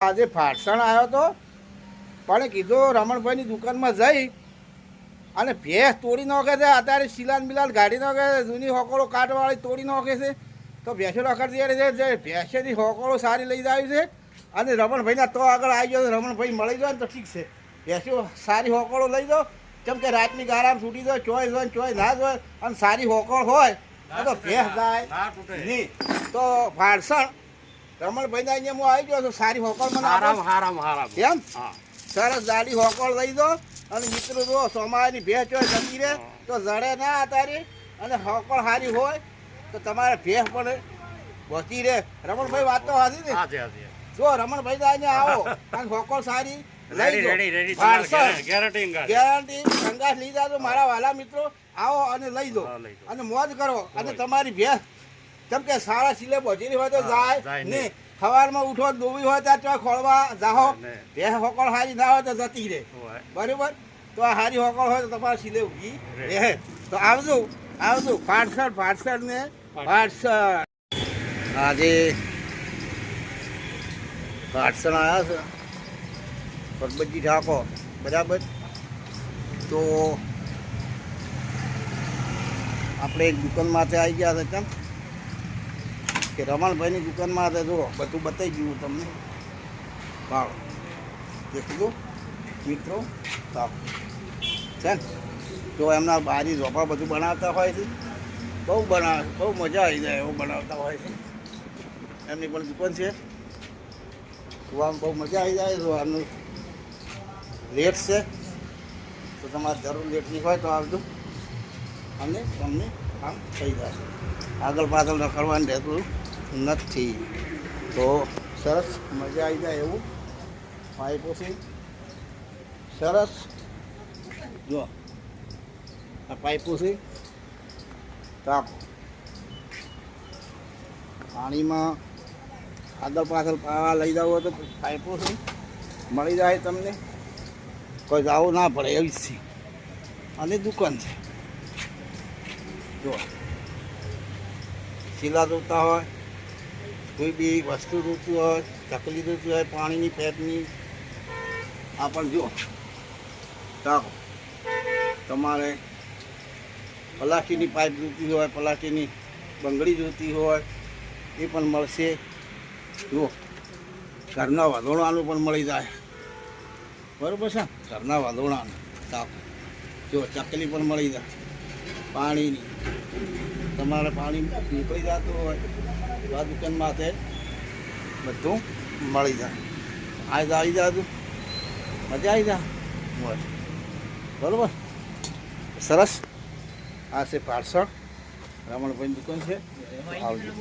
આજે ફાટસણ આવ્યો તો પણ કીધું રમણભાઈની દુકાનમાં જઈ અને ભેંસ તોડી નાખે છે. અત્યારે શિલાન બિલાન ગાડી નાખે છે. જૂની હોકળો કાટવાળી તોડી નાખે છે. તો ભેંસો રખડ છે જે ભેંસેની હોકળો સારી લઈ આવી છે અને રમણભાઈના તો આગળ આવી ગયો રમણભાઈ મળી જાય ને તો ઠીક છે. ભેંસો સારી હોકળો લઈ દો કેમ કે રાતની ગારામાં છૂટી દો ચોઈસ હોય ને ચોઈસ ના જ હોય. અને સારી હોકળ હોય તો ભેંસ જાય. નહીં. તો ફાટસણ રમણભાઈના અહીંયા હું આવી ગયો છું. સારી હોકળ મને આરામ આરામ આરામ એમ? સરસ જાડી હોકળ લઈ દો. અને મિત્રો જો સોમાની ભેંસ હોય જતી રહે તો જડે ના તારી અને હોકળ સારી હોય તો તમારે ભેંસ પણ બચી રહે. રમણભાઈ વાત તો હાજી ને જો રમણભાઈ ના અહીંયા આવો. અને હોકળ સારી લઈ ગેરંટી સંગાસ લીધા તો મારા વાલા મિત્રો આવો અને લઈ દો. લઈ અને મોજ કરો. અને તમારી ભેંસ કેમ કે સારા સિલે બચેલી હોય તો જાય નહીં. સવારમાં ઉઠો દોવી હોય ત્યાં ખોળવા જાહો. તે હોકળ હારી ના હોય તો જતી રહે. બરોબર? તો આ હારી હોકળ હોય તો તમારે સિલે ઉગી રહે. તો આવજો આવજો. પાર્સલ પાર્સલ ને પાર્સલ આજે પાર્સલ આવ્યા છે. પરબતજી ઠાકોર. બરાબર? તો આપણે એક દુકાનમાં આવી ગયા છે કેમ? કે રમણભાઈની દુકાનમાં તો જો બધું બતાવી ગયું તમને. ભાવ દેખજો મિત્રો સાફ છે ને? જો એમના બારી ઝોપા બધું બનાવતા હોય છે, બહુ બનાવે બહુ મજા આવી જાય એવું બનાવતા હોય છે. એમની પણ દુકાન છે. જોવામાં બહુ મજા આવી જાય તો એમનું લેટ છે, તો તમારે જરૂર લેટની હોય તો આવજો. અને તમને કામ થઈ જાય. આગળ પાછળ રખડવાનું રહેતું નથી. તો સરસ મજા આવી જાય એવું. પાઇપો છે સરસ. જો. આ પાઇપો છે તાપ. પાણીમાં આગળ પાછળ પાવા લઈ જાવ તો પાઇપો છે મળી જાય તમને. કોઈ જવું ના પડે એવી છે. અને દુકાન છે. જો. શીલા જોતા હોય. કોઈ બી વસ્તુ જોતી હોય તકલીફ જોતી હોય, પાણીની પેપની આ પણ જુઓ. ચાલો. તમારે પ્લાસ્ટિકની પાઇપ જોતી હોય પ્લાસ્ટિકની બંગડી જોતી હોય, એ પણ મળશે. જુઓ. ઘરના વાદોણાનું પણ મળી જાય. બરાબર છે? ઘરના વાદોણાનું ચાલો. જો ચકલી પણ મળી જાય. પાણીની. તમારે પાણી નીકળી જતું હોય. આ દુકાનમાં તે બધું મળી જાય. આજે આવી આવી જાતું મજા આવી જા બસ. બરાબર? સરસ. આ છે પાર્સળ રમણભાઈની દુકાન છે. આવજો.